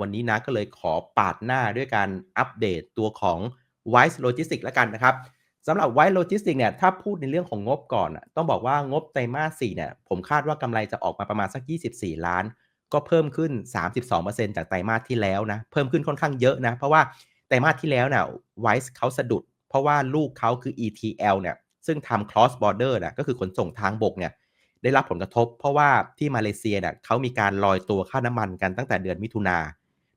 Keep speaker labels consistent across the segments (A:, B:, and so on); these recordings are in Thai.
A: วันนี้นะก็เลยขอปาดหน้าด้วยการอัปเดตตัวของ Wise Logistics แล้วกันนะครับสำหรับ Wise Logistics เนี่ยถ้าพูดในเรื่องของงบก่อนต้องบอกว่างบไตรมาส4เนี่ยผมคาดว่ากำไรจะออกมาประมาณสัก 24 ล้าน ก็เพิ่มขึ้น 32%จากไตรมาสที่แล้วนะเพิ่มขึ้นค่อนข้างเยอะนะเพราะว่าไตรมาสที่แล้วเนี่ย Wise เขาสะดุด เพราะว่าลูกเขาคือ ETL เนี่ยซึ่งทำ cross border นะก็คือขนส่งทางบกเนี่ยได้รับผลกระทบ เพราะว่าที่มาเลเซียเนี่ยเขามีการลอยตัวค่าน้ำมันกันตั้งแต่เดือนมิถุนา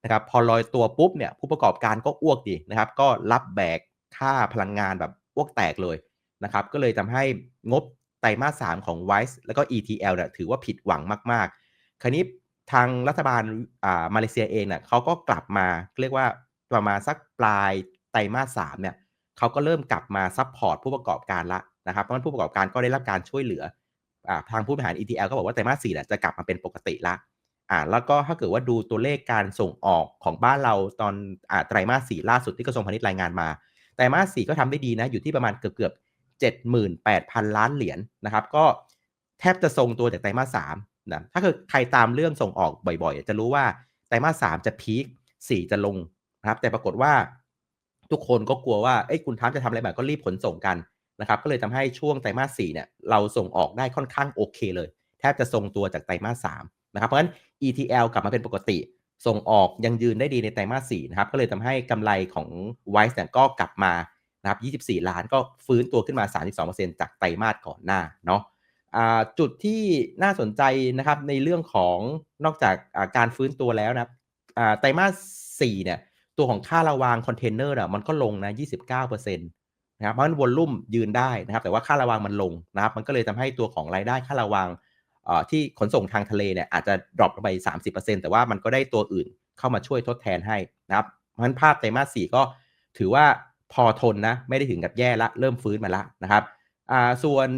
A: นะครับพอลอยตัวปุ๊บเนี่ยผู้ประกอบการก็อ้วกดีนะครับ ก็รับแบกค่าพลังงานแบบอ้วกแตกเลยนะครับ ก็เลยทำให้งบไตรมาส3ของ Wise แล้วก็ ETL เนี่ยถือว่าผิดหวังมากๆ คราวนี้ทางรัฐบาลอ่ามาเลเซียเองเนี่ยเขาก็กลับมาเรียกว่าประมาณสักปลายไตรมาส3เนี่ยเขาก็เริ่มกลับมาซัพพอร์ตผู้ประกอบการละนะครับเพราะฉะนั้นผู้ประกอบการก็ได้รับการช่วยเหลืออทางผู้บริหาร ETL ก็บอกว่าไตรมาส4เนี่ยจะกลับมาเป็นปกติละ อ่าแล้วก็ถ้าเกิดว่าดูตัวเลขการส่งออกของบ้านเราตอนอ่าไตรมาส4ล่าสุดที่กระทรวงพาณิชย์รายงานมา ไตรมาส4ก็ทำได้ดีนะ อยู่ที่ประมาณเกือบเกือบ78,000ล้านเหรียญนนะครับ ก็แทบจะทรงตัวจากไตรมาส3นะถ้าเกิดใครตามเรื่องส่งออกบ่อยๆ จะรู้ว่าไตรมาส3จะพีค4จะลงนะครับ แต่ปรากฏว่าทุกคนก็กลัวว่าเอ้คุณทัพจะทำอะไรแบบก็รีบขนส่งกันนะครับ ก็เลยทำให้ช่วงไตรมาส4เนี่ยเราส่งออกได้ค่อนข้างโอเคเลย แทบจะทรงตัวจากไตรมาส3 นะครับเพราะฉะนั้น ETL กลับมาเป็นปกติ ส่งออกยังยืนได้ดีในไตรมาส4นะครับก็เลยทำให้กำไรของ Wise เนี่ยก็กลับมานะครับ 24 ล้านก็ฟื้นตัวขึ้นมา 32%จากไตรมาสก่อนหน้าเนาะจุดที่น่าสนใจนะครับในเรื่องของนอกจากการฟื้นตัวแล้วนะไตรมาส4เนี่ยตัวของค่าระวางคอนเทนเนอร์อะมันก็ลงนะ29%นะครับเพราะฉะนั้นวอลลุ่มยืนได้นะครับแต่ว่าค่าระวางมันลงนะครับมันก็เลยทำให้ตัวของรายได้ค่าระวาง ที่ขนส่งทางทะเลเนี่ยอาจจะดรอปลงไป 30%แต่ว่ามันก็ได้ตัวอื่นเข้ามาช่วยทดแทนให้นะครับเพราะฉะนั้นภาพไตรมาส4ก็ถือว่าพอทนนะไม่ได้ถึงกับแย่ละเริ่มฟื้นมาละนะครับส่วน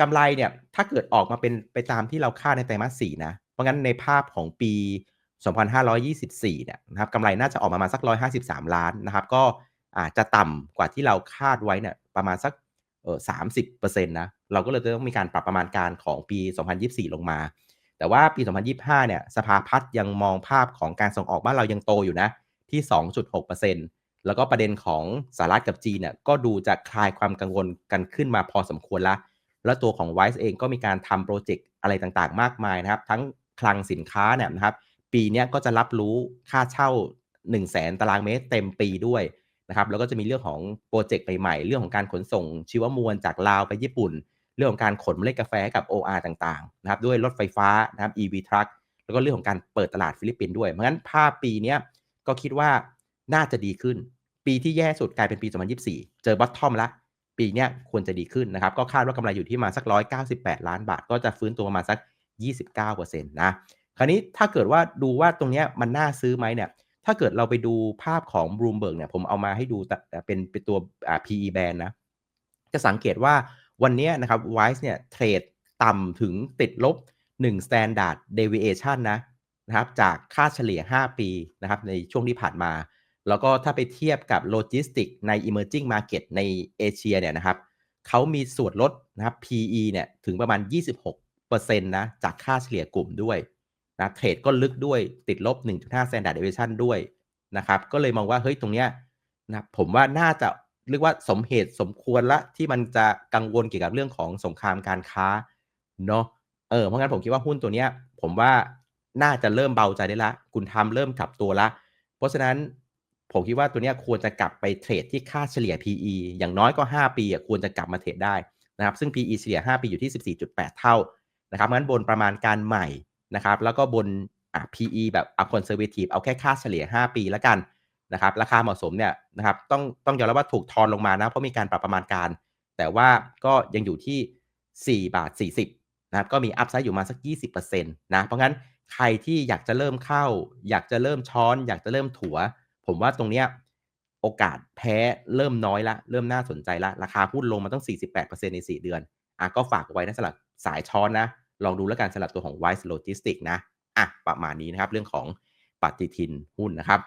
A: กำไรเนี่ยถ้าเกิดออกมาเป็นไปตามที่เราคาดในไตรมาส4นะเพราะงั้นในภาพของปี 2524 เนี่ยนะครับกำไรน่าจะออกมาประมาณสัก 153 ล้านนะครับ ก็อาจจะต่ำกว่าที่เราคาดไว้เนี่ยประมาณสักเออสามสิบเปอร์เซ็นต์นะ เราก็เลยต้องมีการปรับประมาณการของปี 2024 ลงมา แต่ว่าปี 2025 เนี่ยสภาพัฒน์ยังมองภาพของการส่งออกบ้านเรายังโตอยู่นะที่ 2.6%แล้วก็ประเด็นของสหรัฐกับจีนเนี่ยก็ดูจะคลายความกังวลกันขึ้นมาพอสมควรละ แล้วตัวของ Wise เองก็มีการทำโปรเจกต์อะไรต่างๆ มากมายนะครับ ทั้งคลังสินค้าเนี่ยนะครับ ปีนี้ก็จะรับรู้ค่าเช่า 1 0 0 0 0แตารางเมตรเต็มปีด้วยนะครับ แล้วก็จะมีเรื่องของโปรเจกต์ใหม่ๆ เรื่องของการขนส่งชีวมวลจากลาวไปญี่ปุ่น เรื่องของการขนเมล็ดกาแฟกับ OR ต่างๆนะครับด้วยรถไฟฟ้านะครับ EV truck แล้วก็เรื่องของการเปิดตลาดฟิลิปปินส์ด้วย เพราะฉะนั้นภาพปีนี้ก็คิดว่าน่าจะดีขึ้น ปีที่แย่สุดกลายเป็นปี 2024 เจอบอททอมละปีนี้ควรจะดีขึ้นนะครับ ก็คาดว่ากำไรอยู่ที่มาสัก 198 ล้านบาท ก็จะฟื้นตัวประมาณสัก 29%นะคราวนี้ถ้าเกิดว่าดูว่าตรงนี้มันน่าซื้อไหมเนี่ย ถ้าเกิดเราไปดูภาพของ Bloomberg เนี่ย ผมเอามาให้ดูแต่เป็นเป็นตัว PE band นะ จะสังเกตว่า วันนี้นะครับ Wise เนี่ยเทรดต่ำถึงติดลบ 1 standard deviation นะนะครับจากค่าเฉลี่ย 5 ปีนะครับในช่วงที่ผ่านมา แล้วก็ถ้าไปเทียบกับโลจิสติกใน emerging market ในเอเชียเนี่ยนะครับเขามีส่วนลดนะครับ PE เนี่ยถึงประมาณ 26%นะจากค่าเฉลี่ยกลุ่มด้วยนะเทรดก็ลึกด้วยติดลบ 1.5 standard deviation ด้วยนะครับก็เลยมองว่าเฮ้ยตรงเนี้ยนะผมว่าน่าจะ เรียกว่าสมเหตุสมควรละที่มันจะกังวลเกี่ยวกับเรื่องของสงครามการค้าเนาะเออเพราะงั้นผมคิดว่าหุ้นตัวเนี้ย ผมว่าน่าจะเริ่มเบาใจได้ละ คุณทำเริ่มกลับตัวละ เพราะฉะนั้นผมคิดว่าตัวนี้ควรจะกลับไปเทรดที่ค่าเฉลี่ย PE อย่างน้อยก็ 5 ปีควรจะกลับมาเทรดได้นะครับ ซึ่ง PE เฉลี่ย 5 ปีอยู่ที่ 14.8 เท่านะครับงั้นบนประมาณการใหม่นะครับ แล้วก็บนอะ PE แบบเอา conservative เอาแค่ค่าเฉลี่ย 5 ปีแล้วกัน นะครับราคาเหมาะสมเนี่ยนะครับต้องต้องยอมรับว่าถูกทอนลงมานะเพราะมีการปรับประมาณการ แต่ว่าก็ยังอยู่ที่ 4 บาท 40นะครับก็มีอัพไซด์อยู่มาสัก 20%นะเพราะงั้นใครที่อยากจะเริ่มเข้า อยากจะเริ่มช้อน อยากจะเริ่มถัว ผมว่าตรงเนี้ยโอกาสแพ้เริ่มน้อยละ เริ่มน่าสนใจละ ราคาหุ้นลงมาต้อง 48%ใน 4 เดือนอะก็ฝากไว้นะสำหรับสายช้อนนะ ลองดูแล้วกันสำหรับตัวของ Wise Logistics นะอะประมาณนี้นะครับ เรื่องของปฏิทินหุ้นนะครับ